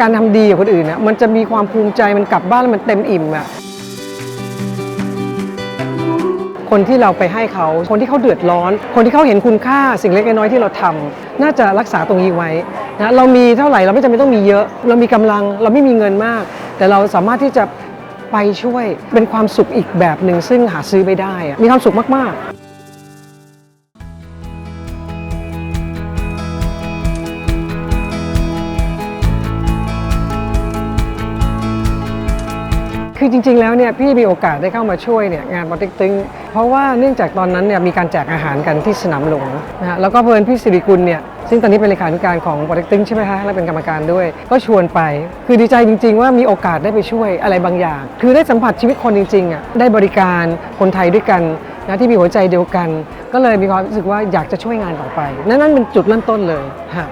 การทำดีกับคนอื่นน่ะมันจะมีความภูมิใจมันกลับบ้านแล้วมันเต็มอิ่มอะคนที่เราไปให้เขาคนที่เขาเดือดร้อน คนที่เขาเห็นคุณค่าสิ่งเล็กน้อยที่เราทำน่าจะรักษาตรงนี้ไว้นะเรามีเท่าไหร่เราไม่จำเป็นต้องมีเยอะ เรามีกำลังเราไม่มีเงินมาก แต่เราสามารถที่จะไปช่วยเป็นความสุขอีกแบบหนึ่งซึ่งหาซื้อไม่ได้อะมีความสุขมากๆ คือจริง ๆ แล้วเนี่ยพี่มีโอกาสได้เข้ามาช่วยเนี่ยงานปอเต็กตึงเพราะว่าเนื่องจากตอนนั้นเนี่ยมีการแจกอาหารกันที่สนามหลวงนะฮะแล้วก็เพิ่อนพี่สิริกุลเนี่ยซึ่งตอนนี้เป็นเลขาธิการของปอเต็กตึงใช่ไหมคะและเป็นกรรมการด้วย ก็ชวนไป คือดีใจจริง ๆ ว่ามีโอกาสได้ไปช่วยอะไรบางอย่าง คือได้สัมผัสชีวิตคนจริงๆอะได้บริการคนไทยด้วยกันนะที่มีหัวใจเดียวกัน ก็เลยมีความรู้สึกว่าอยากจะช่วยงานต่อไป นั่นนั่นเป็นจุดเริ่มต้นเลยฮะ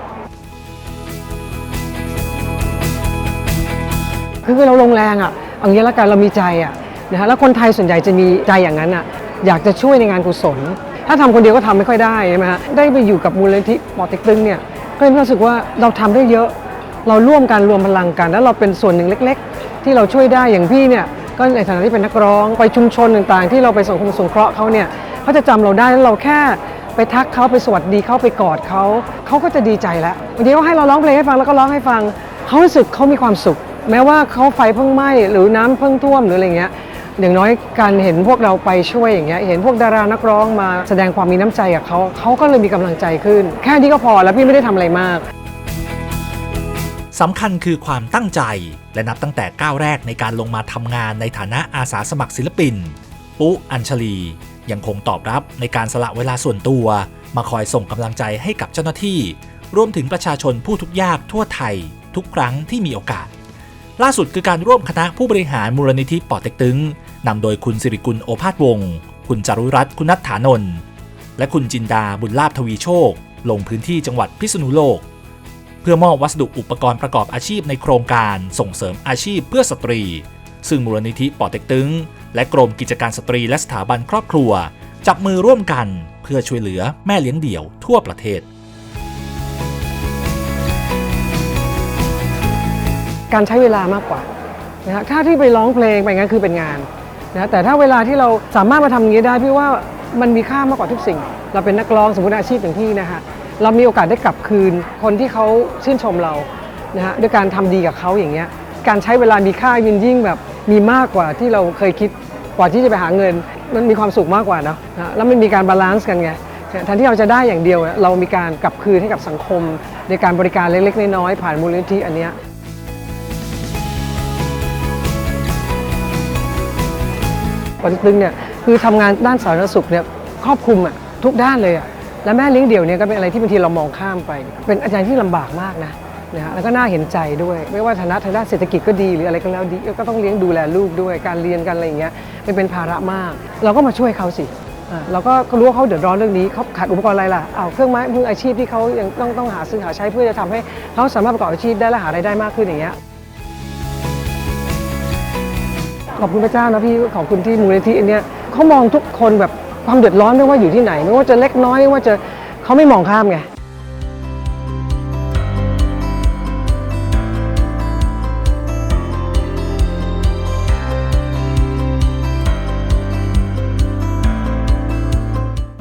คือเราลงแรงอะ เอางี้ละกันเรามีใจอะนะฮะแล้วคนไทยส่วนใหญ่จะมีใจอย่างนั้นอะอยากจะช่วยในงานกุศล ถ้าทำคนเดียวก็ทำไม่ค่อยได้ใช่ไหมฮะได้ไปอยู่กับมูลนิธิปอเต็กตึงเนี่ยก็เลยรู้สึกว่าเราทำได้เยอะ เราร่วมกันรวมพลังกัน แล้วเราเป็นส่วนหนึ่งเล็ก ๆ ที่เราช่วยได้อย่างพี่เนี่ยก็ในฐานะที่เป็นนักร้องไปชุมชนต่างๆ ที่เราไปสังคมสงเคราะห์เขาเนี่ยเขาจะจำเราได้แล้วเราแค่ไปทักเขาไปสวัสดีเขาไปกอดเขาเขาก็จะดีใจแล้วบางทีเขาให้เราร้องเพลงให้ฟังแล้วก็ร้องให้ฟังเขารู้สึกเขามีความสุข แม้ว่าเขาไฟเพิ่งไหม้หรือน้ำเพิ่งท่วมหรืออะไรเงี้ยอย่างน้อยการเห็นพวกเราไปช่วยอย่างเงี้ยเห็นพวกดารานักร้องมาแสดงความมีน้ำใจกับเขาเขาก็เลยมีกำลังใจขึ้น แค่นี้ก็พอแล้วพี่ไม่ได้ทำอะไรมากสำคัญคือความตั้งใจและนับตั้งแต่ก้าวแรกในการลงมาทำงานในฐานะอาสาสมัครศิลปิน ปุ๊อัญชลี ยังคงตอบรับในการสละเวลาส่วนตัว มาคอยส่งกำลังใจให้กับเจ้าหน้าที่ รวมถึงประชาชนผู้ทุกยากทั่วไทย ทุกครั้งที่มีโอกาส ล่าสุดคือการร่วมคณะผู้บริหารมูลนิธิปอเต็กตึงนำโดยคุณสิริกุลโอภาสวงศ์คุณจารุรัตน์คุณนัทฐานนท์และคุณจินดาบุญลาภทวีโชค ลงพื้นที่จังหวัดพิษณุโลก เพื่อมอบวัสดุอุปกรณ์ประกอบอาชีพในโครงการส่งเสริมอาชีพเพื่อสตรี ซึ่งมูลนิธิปอเต็กตึง และกรมกิจการสตรีและสถาบันครอบครัว จับมือร่วมกันเพื่อช่วยเหลือแม่เลี้ยงเดี่ยวทั่วประเทศ การใช้เวลามากกว่านะฮะถ้าที่ไปร้องเพลงไปงั้นคือเป็นงานนะแต่ถ้าเวลาที่เราสามารถมาทำอย่างนี้ได้พี่ว่ามันมีค่ามากกว่าทุกสิ่ง เราเป็นนักร้องสมมติอาชีพอย่างพี่นะฮะเรามีโอกาสได้กลับคืนคนที่เขาชื่นชมเรานะฮะด้วยการทำดีกับเขาอย่างเงี้ยการใช้เวลามีค่ายิ่งยิ่งแบบมีมากกว่าที่เราเคยคิดกว่าที่จะไปหาเงิน มันมีความสุขมากกว่านะนะแล้วมันมีการบาลานซ์กันไงแทนที่เราจะได้อย่างเดียว เรามีการกลับคืนให้กับสังคมในการบริการเล็กๆน้อยๆผ่านมูลนิธิอันเนี้ย ปอเต็กตึงเนี่ยคือทำงานด้านสาธารณสุขเนี่ยครอบคลุมอะทุกด้านเลยอะและแม่เลี้ยงเดี่ยวเนี่ยก็เป็นอะไรที่บางทีเรามองข้ามไป เป็นอาจารย์ที่ลำบากมากนะนะฮะแล้วก็น่าเห็นใจด้วย ไม่ว่าฐานะทางด้านเศรษฐกิจก็ดีหรืออะไรก็แล้วดีก็ต้องเลี้ยงดูแลลูกด้วยการเรียนกันอะไรอย่างเงี้ยมันเป็นภาระมาก เราก็มาช่วยเขาสิอ่าเราก็รู้ว่าเขาเดือดร้อนเรื่องนี้เขาขาดอุปกรณ์อะไรล่ะเอาเครื่องไม้มืออาชีพที่เขายังต้องต้องหาซื้อหาใช้เพื่อจะทำให้เขาสามารถประกอบอาชีพได้และหารายได้มากขึ้นอย่างเงี้ย ขอบคุณพระเจ้านะพี่ขอบคุณที่มูลนิธิอันเนี้ยเขามองทุกคนแบบความเดือดร้อนไม่ว่าอยู่ที่ไหน ไม่ว่าจะเล็กน้อยไม่ว่าจะเขาไม่มองข้ามไง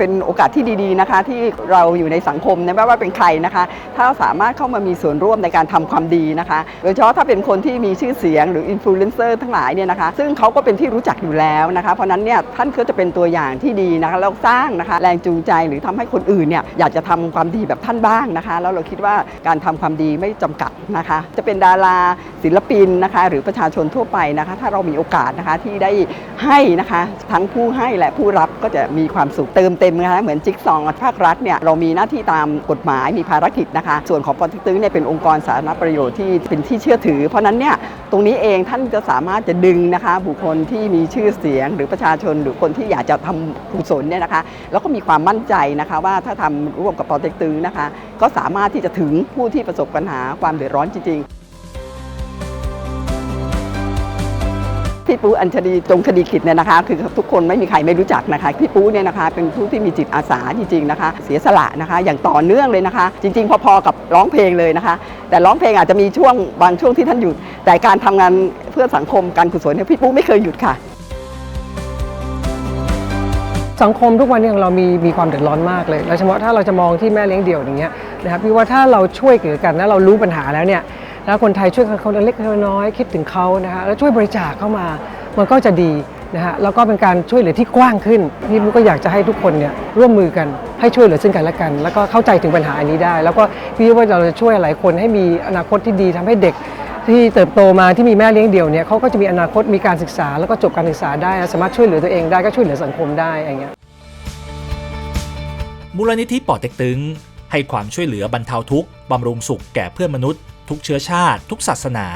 เป็นโอกาสที่ดีๆนะคะ ที่เราอยู่ในสังคมนะไม่ว่าเป็นใครนะคะ ถ้าสามารถเข้ามามีส่วนร่วมในการทำความดีนะคะ โดยเฉพาะถ้าเป็นคนที่มีชื่อเสียงหรืออินฟลูเอนเซอร์ทั้งหลายเนี่ยนะคะ ซึ่งเขาก็เป็นที่รู้จักอยู่แล้วนะคะ เพราะนั้นเนี่ยท่านก็จะเป็นตัวอย่างที่ดีนะคะแล้วสร้างนะคะ แรงจูงใจหรือทำให้คนอื่นเนี่ยอยากจะทำความดีแบบท่านบ้างนะคะ แล้วเราคิดว่าการทำความดีไม่จำกัดนะคะ จะเป็นดาราศิลปินนะคะ หรือประชาชนทั่วไปนะคะ ถ้าเรามีโอกาสนะคะที่ได้ให้นะคะ ทั้งผู้ให้และผู้รับก็จะมีความสุขเติมเต็มนะคะเหมือนจิ๊กซอว์ภาครัฐเนี่ยเรามีหน้าที่ตามกฎหมายมีภารกิจนะคะ ส่วนของปอต็กตึงเนี่ยเป็นองค์กรสาธารณประโยชน์ที่เป็นที่เชื่อถือ เพราะนั้นเนี่ยตรงนี้เองท่านจะสามารถจะดึงนะคะบุคคลที่มีชื่อเสียง หรือประชาชนหรือคนที่อยากจะทำกุศลเนี่ยนะคะ แล้วก็มีความมั่นใจนะคะว่าถ้าทำร่วมกับปอต็กตึงนะคะ ก็สามารถที่จะถึงผู้ที่ประสบปัญหาความเดือดร้อนจริงๆ พี่ปูอัญชลีจงคดีกิจเนี่ยนะคะ คือทุกคนไม่มีใครไม่รู้จักนะคะ พี่ปูเนี่ยนะคะ เป็นผู้ที่มีจิตอาสาจริงๆนะคะ เสียสละนะคะ อย่างต่อเนื่องเลยนะคะ จริง ๆ พอๆกับร้องเพลงเลยนะคะ แต่ร้องเพลงอาจจะมีช่วงบางช่วงที่ท่านหยุด แต่การทำงานเพื่อสังคมการกุศลเนี่ยพี่ปูไม่เคยหยุดค่ะสังคมทุกวันนี้ของเรามีมีความเดือดร้อนมากเลยโดยเฉพาะถ้าเราจะมองที่แม่เลี้ยงเดี่ยวอย่างเงี้ยนะครับพี่ว่าถ้าเราช่วยเหลือกันนะเรารู้ปัญหาแล้วเนี่ย แล้วคนไทยช่วยคนเล็กคนน้อยคิดถึงเขานะฮะแล้วช่วยบริจาคเข้ามามันก็จะดีนะฮะแล้วก็เป็นการช่วยเหลือที่กว้างขึ้นพี่มุกก็อยากจะให้ทุกคนเนี่ยร่วมมือกันให้ช่วยเหลือซึ่งกันและกัน แล้วก็เข้าใจถึงปัญหาอันนี้ได้ แล้วก็พี่ว่าเราจะช่วยหลายคนให้มีอนาคตที่ดีทำให้เด็กที่เติบโตมาที่มีแม่เลี้ยงเดี่ยวเนี่ยเขาก็จะมีอนาคตมีการศึกษา แล้วก็จบการศึกษาได้ สามารถช่วยเหลือตัวเองได้ก็ช่วยเหลือสังคมได้อย่างเงี้ยมูลนิธิป่อเต็กตึงให้ความช่วยเหลือบรรเทาทุกข์บำรุงสุขแก่เพื่อนมนุษย์ ทุกเชื้อชาติ ทุกศาสนา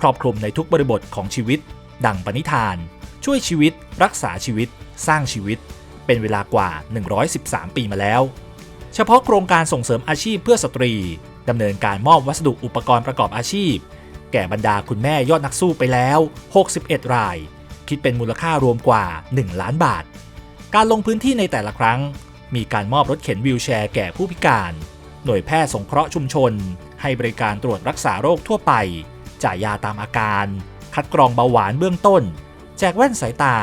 ครอบคลุมในทุกบริบทของชีวิต ดังปณิธาน ช่วยชีวิต รักษาชีวิต สร้างชีวิต เป็นเวลากว่า 113 ปีมาแล้ว เฉพาะโครงการส่งเสริมอาชีพเพื่อสตรีดำเนินการมอบวัสดุอุปกรณ์ประกอบอาชีพ แก่บรรดาคุณแม่ยอดนักสู้ไปแล้ว 61 ราย คิดเป็นมูลค่ารวมกว่า 1 ล้านบาท การลงพื้นที่ในแต่ละครั้ง มีการมอบรถเข็นวีลแชร์แก่ผู้พิการ หน่วยแพทย์สงเคราะห์ชุมชน ให้บริการตรวจรักษาโรคทั่วไป จ่ายยาตามอาการ คัดกรองเบาหวานเบื้องต้น แจกแว่นสายตา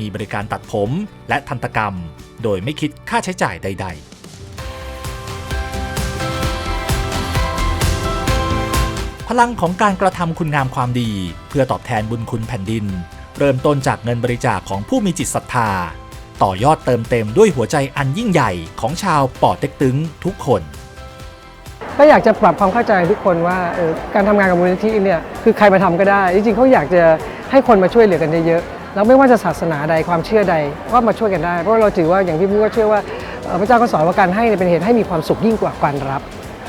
มีบริการตัดผมและทันตกรรม โดยไม่คิดค่าใช้จ่ายใด ๆพลังของการกระทำคุณงามความดี เพื่อตอบแทนบุญคุณแผ่นดิน เริ่มต้นจากเงินบริจาคของผู้มีจิตศรัทธา ต่อยอดเติมเต็มด้วยหัวใจอันยิ่งใหญ่ของชาวป่อเต็กตึงทุกคน ก็อยากจะปรับความเข้าใจทุกคนว่าออการทำงานกับมูลนิธิเนี่ยคือใครมาทำก็ได้ จริงๆเขาอยากจะให้คนมาช่วยเหลือกันเยอะๆแล้วไม่ว่าจะศาสนาใดความเชื่อใดก็มาช่วยกันได้ เพราะเราถือว่าอย่างที่พูดก็เชื่อว่าพระเจ้าก็สอนว่าการให้เป็นเหตุให้มีความสุขยิ่งกว่าการรับ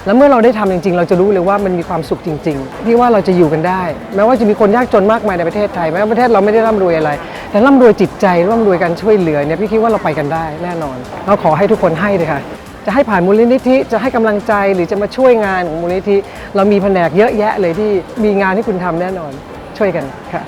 แล้วเมื่อเราได้ทำจริง ๆ เราจะรู้เลยว่ามันมีความสุขจริงๆที่ว่าเราจะอยู่กันได้ แม้ว่าจะมีคนยากจนมากมายในประเทศไทยแม้ว่าประเทศเราไม่ได้ร่ำรวยอะไร แต่ร่ำรวยจิตใจร่ำรวยการช่วยเหลือเนี่ยพี่คิดว่าเราไปกันได้แน่นอนเราขอให้ทุกคนให้เลยค่ะ จะให้ผ่านมูลนิธิ จะให้กำลังใจหรือจะมาช่วยงานของมูลนิธิ เรามีแผนกเยอะแยะเลยที่มีงานที่คุณทำแน่นอนช่วยกันค่ะ